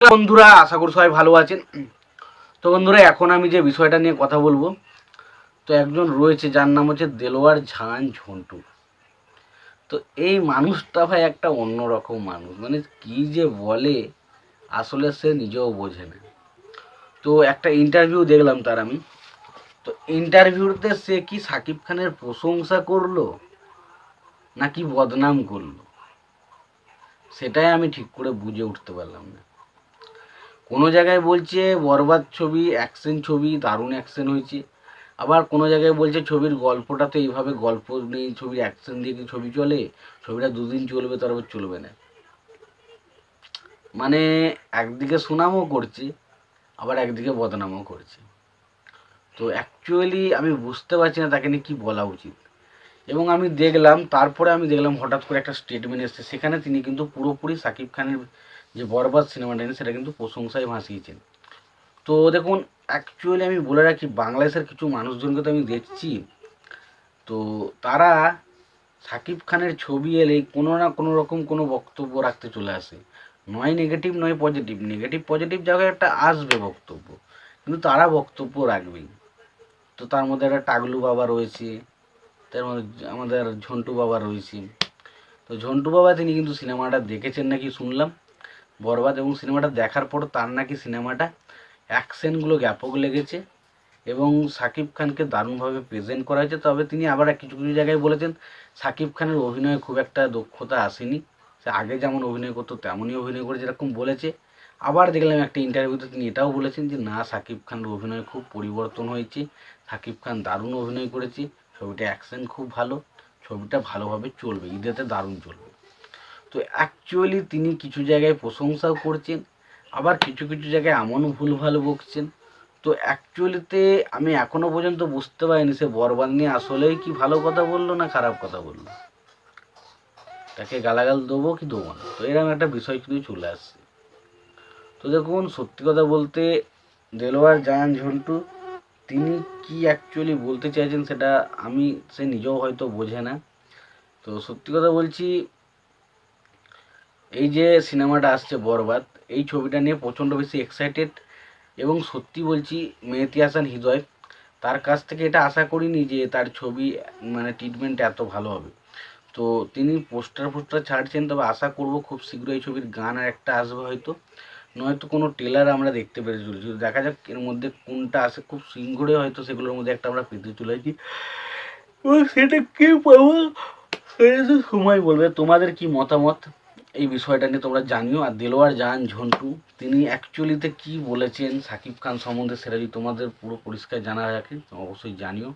বন্ধুরা, আশা করি সবাই ভালো আছেন। তো বন্ধুরা, এখন আমি যে বিষয়টা নিয়ে কথা বলব, তো একজন রয়েছে যার নাম হচ্ছে দেলোয়ার ঝান ঝন্টু। তো এই মানুষটা ভাই একটা অন্যরকম মানুষ মানে কি যে বলে, আসলে সে নিজেও বোঝে না। তো একটা ইন্টারভিউ দেখলাম তার আমি। তো ইন্টারভিউতে সে কি সাকিব খানের প্রশংসা করল, নাকি বদনাম করল? সেটাই আমি ঠিক করে বুঝে উঠতে পারলাম না। কোনো জায়গায় বলছে বরবাদ ছবি, অ্যাকশন ছবি, দারুণ অ্যাকশন হয়েছে। আবার কোনো জায়গায় বলছে ছবির গল্পটা তো এইভাবে গল্প নেই ছবির অ্যাকশন দিয়ে কি ছবি চলে? ছবিটা দুদিন চলবে তারপর চলবে না। মানে একদিকে সুনামও করছে, আবার একদিকে বদনামও করছে। তো অ্যাকচুয়ালি আমি বুঝতে পারছি না তাকে নিয়ে কী বলা উচিত। এবং আমি দেখলাম, তারপরে আমি দেখলাম হঠাৎ করে একটা স্টেটমেন্ট এসেছে। সেখানে তিনি কিন্তু পুরোপুরি সাকিব খানের যে বরবাদ সিনেমাটা এনে সেটা কিন্তু প্রশংসায় ভাসিয়েছেন। তো দেখুন অ্যাকচুয়ালি আমি বলে রাখি, বাংলাদেশের কিছু মানুষজনকে তো আমি দেখছি। তো তারা সাকিব খানের ছবি এলেই কোনো না কোনো রকম কোনো বক্তব্য রাখতে চলে আসে। নয় নেগেটিভ নয় পজিটিভ নেগেটিভ পজিটিভ জায়গায় একটা আসবে বক্তব্য। কিন্তু তারা বক্তব্য রাখবেই। তো তার মধ্যে একটা টাগলু বাবা রয়েছে, তার মধ্যে আমাদের ঝন্টু বাবা রয়েছে। তো ঝন্টু বাবা, তিনি কিন্তু সিনেমাটা দেখেছেন নাকি শুনলাম। বরবাদ এবং সিনেমাটা দেখার পর তার নাকি সিনেমাটা অ্যাকশনগুলো ব্যাপক লেগেছে এবং সাকিব খানকে দারুণভাবে প্রেজেন্ট করা হয়েছে। তবে তিনি আবার কিছু কিছু জায়গায় বলেছেন, সাকিব খানের অভিনয়ে খুব একটা দক্ষতা আসেনি। সে আগে যেমন অভিনয় করতো, তেমনই অভিনয় করে যেরকম বলেছে। আবার দেখলাম একটা ইন্টারভিউতে তিনি এটাও বলেছেন যে, না, সাকিব খানের অভিনয় খুব পরিবর্তন হয়েছে। সাকিব খান দারুণ অভিনয় করেছে। ছবিটা অ্যাকশন খুব ভালো। ছবিটা ভালোভাবে চলবে। ঈদেতে দারুণ চলবে। তো অ্যাকচুয়ালি তিনি কিছু জায়গায় প্রশংসাও করছেন, আবার কিছু কিছু জায়গায় এমনও ভুলভাল বকছেন। তো অ্যাকচুয়ালিতে আমি এখনও পর্যন্ত বুঝতে পারিনি সে বরবাদ নিয়ে আসলেই কি ভালো কথা বলল না খারাপ কথা বলল। তাকে গালাগাল দেবো কি দেবো না, তো এরকম একটা বিষয় কিন্তু চলে আসছে। তো দেখুন, সত্যি কথা বলতে দেলোয়ার জায়ান ঝন্টু, তিনি কি অ্যাকচুয়ালি বলতে চাইছেন সেটা আমি, সে নিজেও হয়তো বোঝে না। তো সত্যি কথা বলছি এই যে সিনেমাটা আসছে বরবাদ, এই ছবিটা নিয়ে প্রচণ্ড বেশি এক্সাইটেড এবং সত্যি বলছি মেহেতি হাসান হৃদয়, তার কাছ থেকে এটা আশা করিনি যে তার ছবি মানে ট্রিটমেন্ট এত ভালো হবে। তো তিনি পোস্টার ফোস্টার ছাড়ছেন, তবে আশা করব খুব শীঘ্রই এই ছবির গান আর একটা আসবে হয়তো। নয়তো কোনো টেলার আমরা দেখতে পেরে চলেছি। দেখা যাক এর মধ্যে কোনটা আসে, খুব শীঘ্রই হয়তো সেগুলোর মধ্যে একটা আমরা পেতে চলেছি। সেটা কে পাবো? সেটা তো সময় বলবে। তোমাদের কি মতামত? এই বিষয়টা নিয়ে তোমরা জানিও। আর দেলোয়ার জাহান ঝন্টু, তিনি অ্যাকচুয়ালিতে কি বলেছেন সাকিব খান সম্বন্ধে সেটা যদি তোমাদের পুরো পরিষ্কার জানা রাখে অবশ্যই জানিও।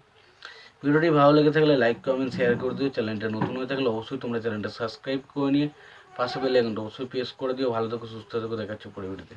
ভিডিওটি ভালো লেগে থাকলে লাইক কমেন্ট শেয়ার করে দিও। চ্যানেলটা নতুন হয়ে থাকলে অবশ্যই তোমরা চ্যানেলটা সাবস্ক্রাইব করে নিয়ে পাশে বেলে অবশ্যই প্রেস করে দিও। ভালো থেকো, সুস্থ থেকো, দেখাচ্ছে পরে ভিডিওতে